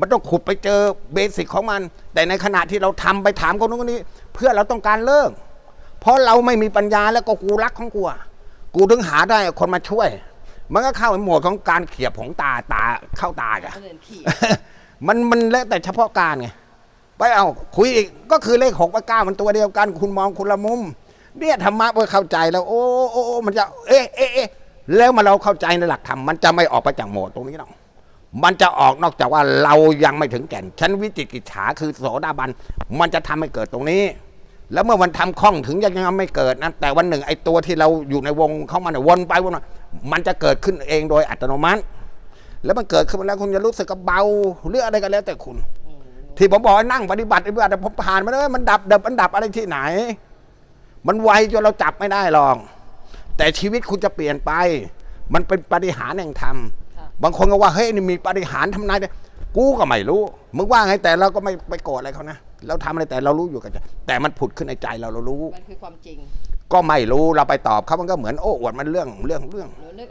มันต้องขุดไปเจอเบสิกของมัน แต่ในขณะที่เราทำไปถามคนนู้นคนนี้ เพื่อเราต้องการเลิก เพราะเราไม่มีปัญญาแล้วก็กูรักของกูอะกูถึงหาได้คนมาช่วย มันก็เข้าในโหมดของการเขียบของตาตาเข้าตาจ้ะคนอื่นขี่มันมันแล้วแต่เฉพาะการไงไปเอาคุยอีกก็คือเลขหกกับเก้ามันตัวเดียวกัน คุณมองคนละมุมเนี่ยธรรมะเพื่อเข้าใจแล้ว โอ้โอ้โอ้มันจะเอ๊ะเอ๊ะเอ๊ะแล้วมาเราเข้าใจในหลักธรรมมันจะไม่ออกไปจากโหมดตรงนี้หรอก มันจะออกนอกจากว่าเรายังไม่ถึงแก่น ชั้นวิจิกิจฉาคือโสดาบัน มันจะทำให้เกิดตรงนี้ แล้วเมื่อมันทำคล่องถึงยังยังไม่เกิดนะแต่วันหนึ่งไอ้ตัวที่เราอยู่ในวงเข้ามันยวนไปวนมามันจะเกิดขึ้นเองโดยอัตโนมัติ แล้วมันเกิดขึ้นมาแล้วคุณจะรู้สึกกับเบาหรืออะไรก็แล้วแต่คุณ ที่ผมบอกนั่งปฏิบัติปฏิบัติผมผ่านมาแล้วมันดับดับมันดับอะไรที่ไหน มันไวจนเราจับไม่ได้หรอกแต่ชีวิตคุณจะเปลี่ยนไป มันเป็นปฏิหารแห่งธรรม บางคนก็ว่าเฮ้ยนี่มีปฏิหารย์ทำนายได้กูก็ไม่รู้ มึงว่าไงแต่เราก็ไม่ไปโกรธอะไรเขานะเราทำอะไรแต่เรารู้อยู่กับใจแต่มันผุดขึ้นในใจเราเรารู้ มันคือความจริง ก็ไม่รู้เราไปตอบเขามันก็เหมือนโอ้อวดมันเรื่องเรื่องเรื่องเรื่อง